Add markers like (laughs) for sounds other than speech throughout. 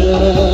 da da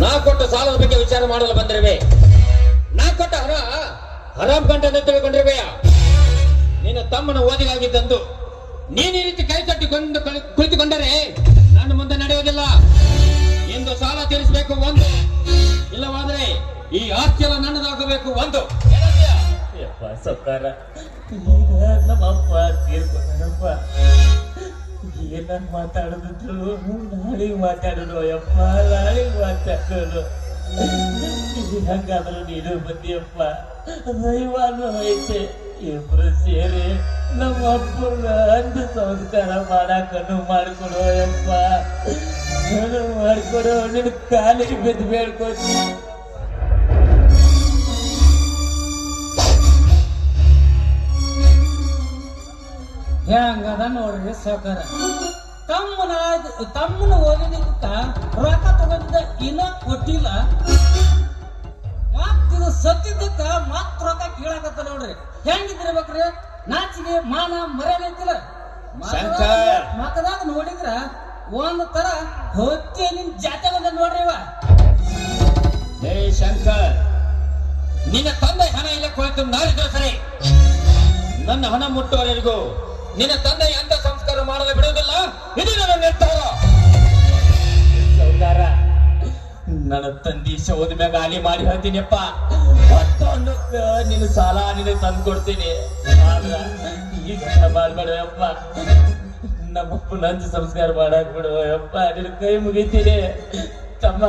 ನಾ ಕೊಟ್ಟ ಸಾಲದ ಬಗ್ಗೆ ವಿಚಾರ ಮಾಡಲು ಬಂದಿರುವೆ. ನಾ ಕೊಟ್ಟ ಹಣ ಹರಾಮ್ ಕಂಠ ತಿಳ್ಕೊಂಡಿರುವೆಯ? ನಿನ್ನ ತಮ್ಮನ ಓದಿಗಾಗಿದ್ದಂದು ನೀನು ಈ ರೀತಿ ಕೈ ತಟ್ಟಿಕೊಂಡು ಕಳಿ- ಕುಳಿತುಕೊಂಡರೆ ನನ್ನ ಮುಂದೆ ನಡೆಯೋದಿಲ್ಲ ಎಂದು ಸಾಲ ತೀರಿಸಬೇಕು ಒಂದು. ಇಲ್ಲವಾದರೆ ಈ ಆಸ್ತಿಯೆಲ್ಲ ನನ್ನದಾಗಬೇಕು ಒಂದು. ಸೌಕಾರ ಈಗ ನಮ್ಮಪ್ಪ ಏನ ಮಾತಾಡೋದಿದ್ರು? ನಾಳೆಗೆ ಮಾತಾಡೋದು ಅಯ್ಯಪ್ಪ ನಾಳೆ ಮಾತಾಡೋದು ಹಂಗಾದ್ರೂ ನೀನು ಬಂದಿಯಪ್ಪ. ದೈವಾನು ಐತೆ, ಇಬ್ರು ಸೇರಿ ನಮ್ಮ ಅಪ್ಪನ ಅಂದ ಸಂಸ್ಕಾರ ಮಾಡಾಕನು ಮಾಡ್ಕೊಡು ಅಯ್ಯಪ್ಪ ಮಾಡ್ಕೊಡು, ನಿನ್ ಕಾಲಿಗೆ ಬಿದ್ದು ಬೇಡ್ಕೊತೀನಿ ಹೆಂಗದ ನೋಡ್ರಿ ಸಕಾರ ತಮ್ಮನ ತಮ್ಮನ ಓದಿನಿಂದ ರೊಕ್ಕ ತಗೊಂಡಿದ್ದ ಇನ್ನ ಕೊಟ್ಟಿಲ್ಲ. ಮತ್ತಿದ ಸತ್ತಿದ್ದಕ್ಕ ಮತ್ ರೊಕ್ಕ ಕೀಳಾಕತ್ತ ನೋಡ್ರಿ. ಹೆಂಗಿದ್ದಿರ್ಬೇಕ್ರಿ? ನಾಚಿಗೆ ಮಾನ ಮರ್ಯಾದೆ ಐತಿಲ್ಲ. ಶಂಕರ್. ಮಕದಾಗ ನೋಡಿದ್ರ ಒಂದ್ ತರ ಹೊತ್ತಿ ನಿನ್ ಜಾತೆ ಬಂದ ನೋಡ್ರಿ ಇವ. ಹೇ ಶಂಕರ್! ನಿನ್ನ ತಂದೆ ಹಣ ಇಲ್ಲ ಕುಳಿತು ನಾಳೆ ಸರಿ. ನನ್ನ ಹಣ ಮುಟ್ಟುವವರೆಗೂ ನಿನ್ನ ತಂದೆ ಅಂತ ಸಂಸ್ಕಾರ ಮಾಡಲು ಬಿಡುವುದಿಲ್ಲ? ಇದು ನನ್ನ ನಿರ್ಧಾರ. ಸೌಕಾರ, ನನ್ನ ತಂದಿ ಶೋದ ಮ್ಯಾಗ ಆಲಿ ಮಾಡಿ ಹೇಳ್ತೀನಿಪ್ಪ ಮತ್ತೊಂದಕ್ಕ ನಿನ್ನ ಸಾಲ ನಿನ್ನ ತಂದು ಕೊಡ್ತೀನಿ. ಈಗ ಮಾಡ್ಬೇಡಯಪ್ಪ ನಮ್ಮಪ್ಪ ನಂಜ ಸಂಸ್ಕಾರ ಮಾಡಕ್ ಬಿಡುವಯಪ್ಪ ನಿನ್ನ ಕೈ ಮುಗಿತೀನಿ. ತಮ್ಮ,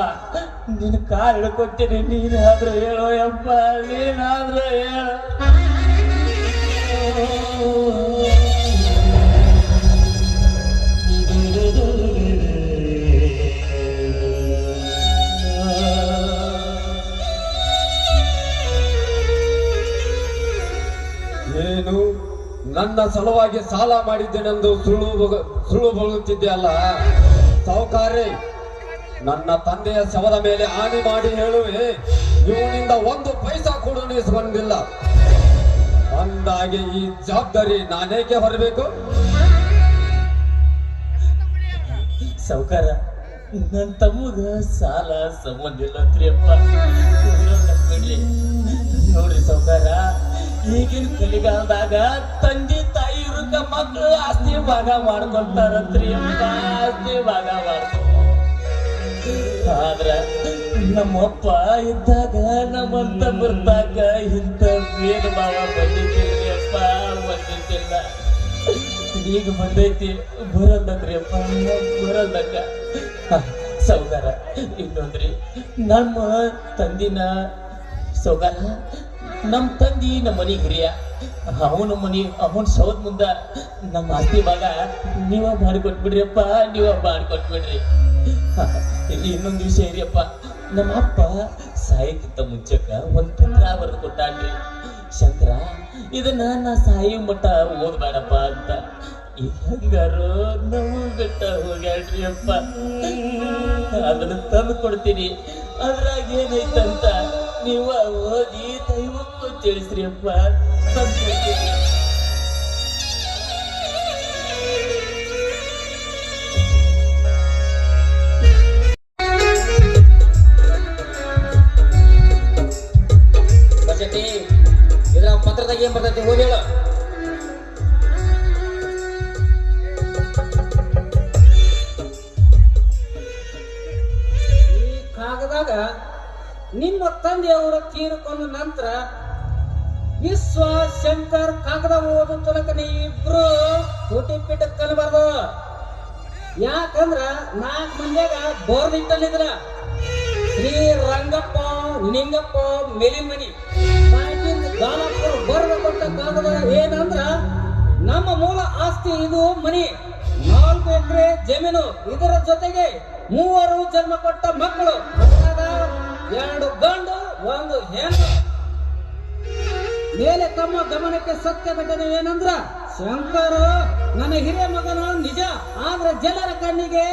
ನಿನ್ನ ಕಾಲ್ ಹಿಡ್ಕೊತೀನಿ. ನೀನಾದ್ರೂ ಹೇಳೋ ಯಪ್ಪ ನೀನಾದ್ರೂ ಹೇಳು. ನನ್ನ ಸಲುವಾಗಿ ಸಾಲ ಮಾಡಿದ್ದೇನೆಂದು ಸುಳ್ಳು ಸುಳ್ಳು ಬಳುತ್ತಿದ್ದೆ ಅಲ್ಲ? ಸಾವುಕಾರೆ, ನನ್ನ ತಂದೆಯ ಶವದ ಮೇಲೆ ಹಾನಿ ಮಾಡಿ ಹೇಳುವೆ ಇವನಿಂದ ಒಂದು ಪೈಸಾ ಕೂಡ ಬಂದಿಲ್ಲ. ಅಂದಾಗೆ ಈ ಜವಾಬ್ದಾರಿ ನಾನೇಕೆ ಹೊರಬೇಕು? ಸಾವುಕಾರ ನನ್ನ ತಮ್ಮಗ ಸಾಲ ಸಂಬಂಧ ಇಲ್ಲ ನೋಡ್ರಿ ಸಾವುಕಾರ. ಈಗಿನ ಕಲಿಗಾಲದಾಗ ತಂದೆ ತಾಯಿ ಇರುಕ ಮಕ್ಕಳು ಆಸ್ತಿ ಭಾಗ ಮಾಡ್ಕೊಂತಾರಂತ್ರಿ ಅಪ್ಪ ಆಸ್ತಿ ಭಾಗ ಮಾಡ್ಕೊ ಆದ್ರ ನಮ್ಮಪ್ಪ ಇದ್ದಾಗ ನಮ್ಮಂತ ಬರ್ದಾಗ ಇಂತ ಬೇಗ ಭಾವ ಬಂದಿದ್ದಿಲ್ರಿ ಅಪ್ಪ, ಬಂದಿದ್ದಿಲ್ಲ. ಈಗ ಬಂದೈತಿ ಬರಲ್ಲಂದ್ರಿ ಅಪ್ಪ ಬರಲ್ಲಕ್ಕ ಸೌಗಾರ ಇನ್ನೊಂದ್ರಿ, ನಮ್ಮ ತಂದಿನ ಸೌಗಾರ ನಮ್ಮ ತಂದಿ ನಮ್ಮ ಮನೆ ಹಿರಿಯ, ಅವನ ಮನೆ, ಅವನ ಸೌದ್ ಮುಂದ ನಮ್ಮ ಆಸ್ತಿ ಭಾಗ, ನೀವ ಮಾಡಿಕೊಟ್ಬಿಡ್ರಿಯಪ್ಪ ನೀವ ಮಾಡಿಕೊಟ್ಬಿಡ್ರಿ (laughs) ಇನ್ನೊಂದು ವಿಷಯ ಇರಿಯಪ್ಪ ನಮ್ಮ ಅಪ್ಪ ಸಾಯಕ್ಕಿಂತ ಮುಂಚೆಕ ಒಂದು ಪತ್ರ ಬರೆದು ಕೊಟ್ಟಾನ್ರಿ. ಶಂಕರ, ಇದನ್ನ ನಾ ಸಾಯಿ ಮಠ ಓದ್ಬೇಡಪ್ಪ ಅಂತ. ಹೆಂಗಾರು ನಾವು ಬೆಟ್ಟ ಹೋಗ್ಯಾಡ್ರಿ ಅಪ್ಪ ಅದನ್ನ ತಂದು ಕೊಡ್ತೀನಿ. ಅದ್ರಾಗ ಏನೈತಂತ ನೀವ ಓದಿ ದೈವಕ್ಕೂ ತಿಳಿಸ್ರಿಯಪ್ಪ ಬಸಟಿ ಇದ್ರ ಪತ್ರದಾಗ ಏನ್ ಬರ್ತೈತಿ? ಓದಿ ತಂದೆಯವರ ತೀರ್ಕೊಂಡ ನಂತರ ವಿಶ್ವ ಶಂಕರ್ ಕಾಗದ ಓದು ತನಕ ಇಬ್ರು ಕೋಟಿ ಪೀಠ ಕಲಬಾರ್ದು. ಯಾಕಂದ್ರ ನಾಲ್ಕು ಮಂದಿಯಾಗ ಬೋರ್ದಿಟ್ಟಲ್ಲಿದ್ರ. ಶ್ರೀ ರಂಗಪ್ಪ, ನಿಂಗಪ್ಪ ಮೆಲಿಮನಿ ದಾನಪ್ಪರು ಕೊಟ್ಟ ಕಾಗದ ಏನಂದ್ರ ನಮ್ಮ ಮೂಲ ಆಸ್ತಿ ಇದು ಮನಿ. ನಾಲ್ಕು ಎಕರೆ ಜಮೀನು. ಇದರ ಜೊತೆಗೆ ಮೂವರು ಜನ್ಮ ಕೊಟ್ಟ ಮಕ್ಕಳು. ಎರಡು ಗಂಡು, ಒಂದು ಹೆಣ್ಣು. ಮೇಲೆ ತಮ್ಮ ಗಮನಕ್ಕೆ ಸತ್ಯ ಘಟನೆ ಏನಂದ್ರ? ಶಂಕರ, ನನ್ನ ಹಿರಿಯ ಮಗನು ನಿಜ, ಆದ್ರೆ ಜನರ ಕಣ್ಣಿಗೆ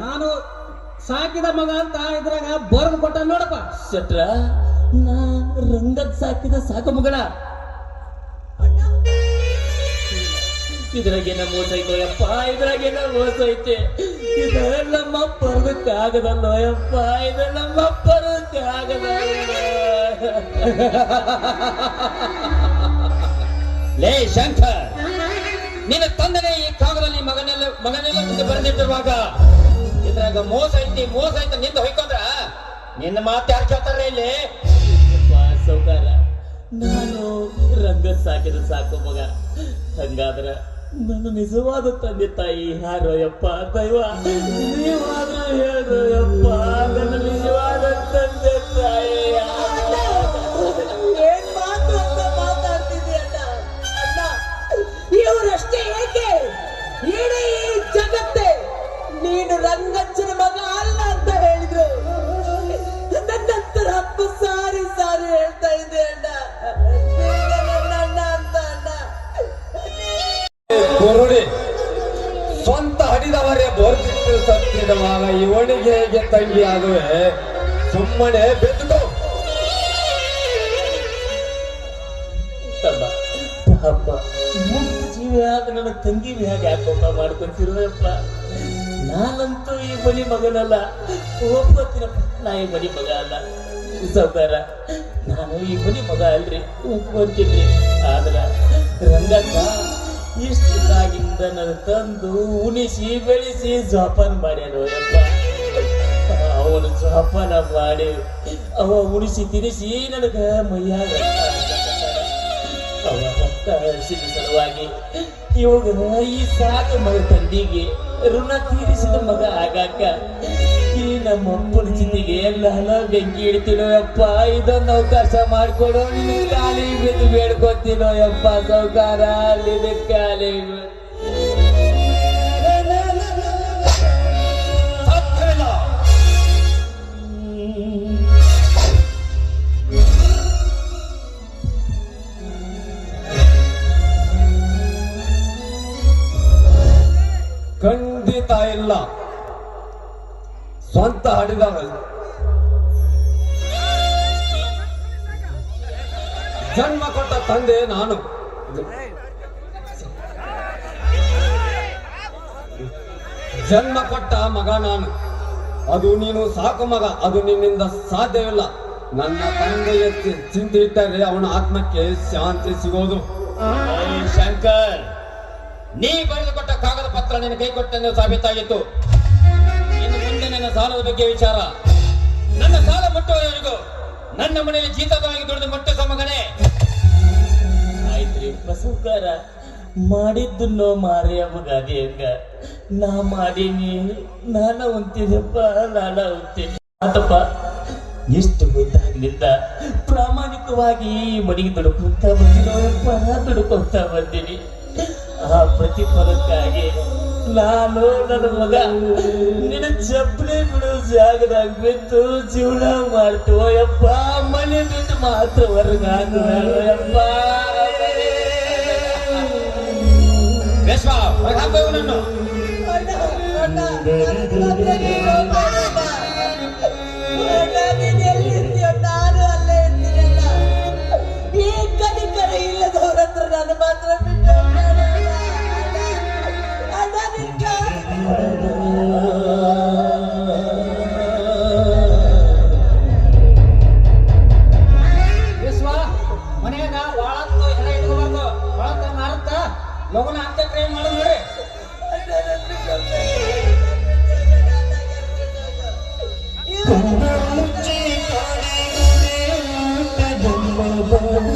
ನಾನು ಸಾಕಿದ ಮಗ ಅಂತ ಇದ್ರಾಗ ಬರ್ದು ಕೊಟ್ಟ ನೋಡಪ್ಪ. ಶೆಟ್ರ, ನಾ ರಂಗದ್ ಸಾಕಿದ ಸಾಕು ಮಗಳ. ಇದ್ರಾಗೇನ ಮೋಸ ಐತೋ ಯಪ್ಪ ಇದ್ರಾಗೇನ ಮೋಸ ಐತೆ ಪರದಕ್ಕೆ ನಮ್ಮ ಪರ್ದಕ್ಕಾಗದಲ್ಲೋ ಯಪ್ಪ ಪರದಕ್ಕೆ ಆಗದ ಲೇ ಶಂಕರ್, ನಿನ್ನ ತಂದನೆ ಈ ಕಾಗದಲ್ಲಿ ಮಗನೆಲ್ಲ ಮಗನೆಲ್ಲ ಮುಂದೆ ಬರೆದಿಟ್ಟಿರುವಾಗ ಇದ್ರಾಗ ಮೋಸ ಐತಿ ಮೋಸ ಐತ ನಿಂದ ಹೊಯ್ಕೊಂಡ್ರ? ನಿನ್ನ ಮಾತು ಯಾರು ಕೇಳ್ತಾರ ಇಲ್ಲಿ? ನಾನು ರಂಗ ಸಾಕಿದ್ರೆ ಸಾಕು ಮಗ. ಹಂಗಾದ್ರ ನನ್ನ ನಿಜವಾದ ತಂದೆ ತಾಯಿ ಯಾರೋ ಯಪ್ಪ ದೈವ. ನೀವಾದ್ರೂ ಹೇಳ್ರು ಸ್ವಂತ ಹಡಿದವರೇ ಬೋರ್ತಿತ್ತು ಸತ್ತಿರುವಾಗ ಇವನಿಗೆ ಹೇಗೆ ತಂಗಿ ಆಗುವೆ ಸುಮ್ಮನೆ ಜೀವಿ ಆದ ನನ್ನ ತಂಗಿ ಹೇಗೆ ಯಾಕೋಪ ಮಾಡ್ಕೊಂತಿರುವಪ್ಪ ನಾನಂತೂ ಈ ಮನಿ ಮಗನಲ್ಲ, ಒಬ್ಬತ್ತಿನ ನಾ ಈ ಮನಿ ಮಗ ಅಲ್ಲ. ಸೌಕಾರ ನಾನು ಈ ಮನಿ ಮಗ ಅಲ್ರಿ ಒಬ್ಬಂತಿದ್ರಿ ಆದ್ರ ರಂಗಕ್ಕ ಇಷ್ಟಿದ್ದಾಗಿಂದ ನನ್ನ ತಂದು ಉಣಿಸಿ, ಬೆಳೆಸಿ ಜೋಪಾನ ಮಾಡ್ಯಾನು ಯಪ್ಪ. ಅವನು ಜೋಪಾನ ಮಾಡಿ, ಅವ ಉಣಿಸಿ ತಿನಿಸಿ ನನಗ ಮೈಯಾಗ ಅವ ಭಕ್ತ ಹರಿಸಿದ ಸಲುವಾಗಿ ಇವಾಗ ಈ ಸಾಕು ಮಗ ತಂದಿಗೆ ಋಣ ತೀರಿಸಿದ ಮಗ ಆಗಾಕ ನಮ್ಮ ಅಪ್ಪನ ಚಿತಿಗೆ ಎಲ್ಲ ಬೆಂಕಿ ಇಡ್ತೀನೋಯಪ್ಪ ಇದೊಂದು ಅವಕಾಶ ಮಾಡ್ಕೊಡು ನೀನು ಕಾಲಿ ಬಿದ್ದು ಬೇಡ್ಕೊತೀನೋಯಪ್ಪ ಸೌಕಾರ ಅಲ್ಲಿನ ಕಾಲಿ ಖಂಡಿತ ಇಲ್ಲ. ಸ್ವಂತ ಹಾಡಿದಾಗ ಜನ್ಮ ಕೊಟ್ಟ ತಂದೆ ನಾನು. ಜನ್ಮ ಕೊಟ್ಟ ಮಗ ನಾನು. ಅದು ನೀನು ಸಾಕು ಮಗ, ಅದು ನಿನ್ನಿಂದ ಸಾಧ್ಯವಿಲ್ಲ. ನನ್ನ ತಂದೆಯ ಚಿಂತೆ ಇಟ್ಟರೆ ಅವನ ಆತ್ಮಕ್ಕೆ ಶಾಂತಿ ಸಿಗೋದು. ಶಂಕರ್, ನೀ ಬರೆದುಕೊಟ್ಟ ಕಾಗದ ಪತ್ರ ನಿನ್ನ ಕೈ ಕೊಟ್ಟೆಂದು ಸಾಬೀತಾಗಿತ್ತು. ಸಾಲದ ಬಗ್ಗೆ ವಿಚಾರ. ನನ್ನ ಸಾಲ ಮುಟ್ಟುವವರೆಗೂ ನನ್ನ ಮನೆಯಲ್ಲಿ ಜೀತವಾಗಿ ದುಡಿದು ಮೊಟ್ಟ ಸಮಗನೆ ಆಯ್ತ್ರಿ, ಬಸವಕಾರ, ಮಾಡಿದ್ದನ್ನೋ ಮಾರಿ ಮಗಾದಿ ಹಂಗ? ನಾ ಮಾಡೀನಿ, ನಾನ ಉಂತೀನಪ್ಪ ನಾನ ಉಂತೀನಿ ಆತಪ್ಪ, ಎಷ್ಟು ಗೊತ್ತಾಗ್ಲಿಲ್ಲ ಪ್ರಾಮಾಣಿಕವಾಗಿ ಮನೆಗೆ ದುಡ್ಕೊಂತ ಬಂದಿರೋಯಪ್ಪ ದುಡುಕೊಂತ ಬಂದೀನಿ. ಆ ಪ್ರತಿಫಲಕ್ಕಾಗಿ ನಾನು ನನ್ನ ಮಗ. ನಿನ್ನ ಚಪ್ಪಲಿ ಬಿಡು ಜಾಗದಾಗ ಬಿತ್ತು ಜೀವನ ಮಾಡ್ತು ಯಪ್ಪ. ಮನೆ ಬಿಟ್ಟು ಮಾತ್ರ ಹೊರಗೆ ನೀನು ಅಲ್ಲೇ ಇರ್ತೀನಣ್ಣ. ಈ ಕನಿಕರ ಇಲ್ಲದವ್ರ ಹತ್ರ ನಾನು ಮಾತ್ರ ಬಿಟ್ಟು.